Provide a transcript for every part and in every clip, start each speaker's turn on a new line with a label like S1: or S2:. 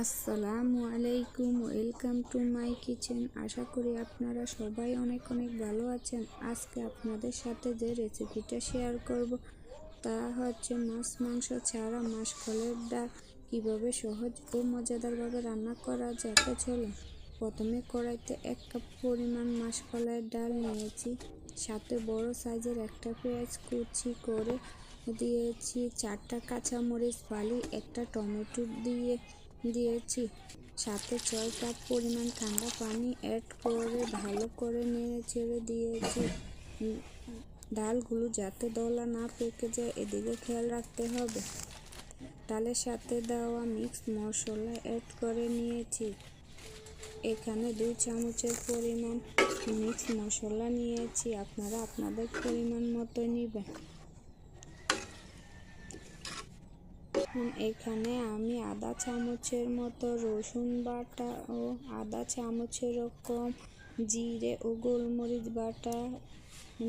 S1: আসসালামু আলাইকুম, welcome to my kitchen. আশা করি আপনারা সবাই অনেক অনেক ভালো আছেন। আজকে আপনাদের সাথে যে রেসিপিটা শেয়ার করব, তা হচ্ছে মাছ, মাংস ছাড়া মাসকলের ডাল। কীভাবে সহজ ও মজাদারভাবে রান্না করা যায় তো প্রথমে কড়াইতে এক কাপ পরিমাণ মাসকলাইয়ের ডাল নিয়েছি। সাথে বড় সাইজের একটা পেঁয়াজ কুচি করে দিয়েছি, চারটা কাঁচামরিচ ফালি একটা টমেটো দিয়ে দিয়েছি। সাথে ছয় কাপ পরিমাণ ঠান্ডা পানি অ্যাড করে, ভালো করে নেড়ে ছেড়ে দিয়েছি। ডালগুলো যাতে দলা না পেকে যায়, এদিকে খেয়াল রাখতে হবে। ডালের সাথে দেওয়া মিক্স মশলা অ্যাড করে নিয়েছি। এখানে দুই চামচের পরিমাণ মিক্স মশলা নিয়েছি। আপনারা আপনাদের পরিমাণ মতো নেবেন। এখন এখানে আমি আধা চামচের মতো রসুন বাটা ও আধা চামচের কম জিরে ও গোলমরিচ বাটা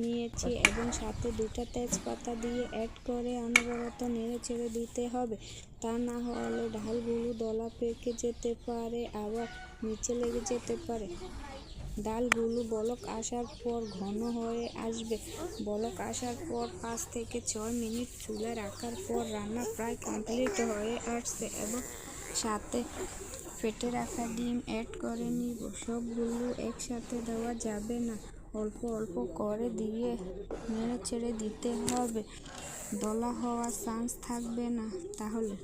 S1: নিয়েছি এবং সাথে দুটা তেজপাতা দিয়ে অ্যাড করে অনবরত নেড়ে ছেড়ে দিতে হবে। তা না হলে ঢালগুলো দলা পেকে যেতে পারে, আবার নিচে লেগে যেতে পারে। ডালগুলো বলক আসার পর ঘন হয়ে আসবে। বলক আসার পর পাঁচ থেকে ছয় মিনিট চুলে রাখার পর রান্না প্রায় কমপ্লিট হয়ে আসছে এবং সাথে ফেটে রাখা ডিম অ্যাড করে নিব। সবগুলো একসাথে দেওয়া যাবে না। অল্প অল্প করে দিয়ে নেড়ে ছেড়ে দিতে হবে। দলা হওয়ার চান্স থাকবে না। তাহলে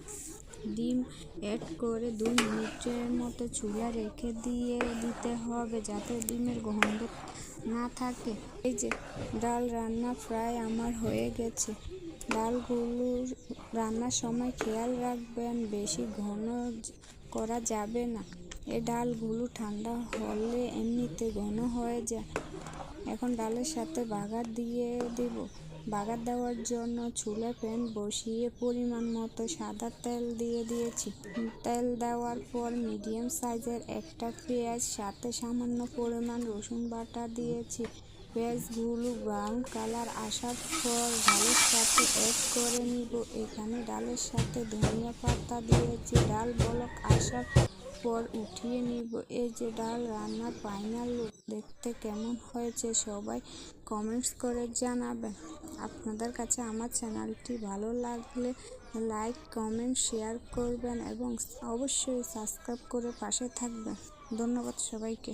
S1: ডিম অ্যাড করে দুই মিনিটের মতো চুলা রেখে দিয়ে দিতে হবে যাতে ডিমের গন্ধ না থাকে। এই যে, ডাল রান্না প্রায় আমার হয়ে গেছে। ডালগুলো রান্নার সময় খেয়াল রাখবেন, বেশি ঘন করা যাবে না। এ ডালগুলো ঠান্ডা হলে এমনিতে ঘন হয়ে যায়। এখন ডালের সাথে বাগার দিয়ে দেব। বাগার দেওয়ার জন্য চুলে প্যান বসিয়ে পরিমাণ মতো সাদা তেল দিয়ে দিয়েছি। তেল দেওয়ার পর মিডিয়াম সাইজের একটা পেঁয়াজ, সাথে সামান্য পরিমাণ রসুন বাটা দিয়েছি। পেঁয়াজগুলো ব্রাউন কালার আসার পর ডালের সাথে অ্যাড করে নিব। এখানে ডালের সাথে ধনিয়া পাতা দিয়েছি। ডাল বলক আসার পর উঠিয়ে নিব। এই যে ডাল রান্নার ফাইনাল লুক দেখতে কেমন হয়েছে সবাই কমেন্টস করে জানাবেন। আপনাদের কাছে আমার চ্যানেলটি ভালো লাগলে লাইক, কমেন্ট, শেয়ার করবেন এবং অবশ্যই সাবস্ক্রাইব করে পাশে থাকবেন। ধন্যবাদ সবাইকে।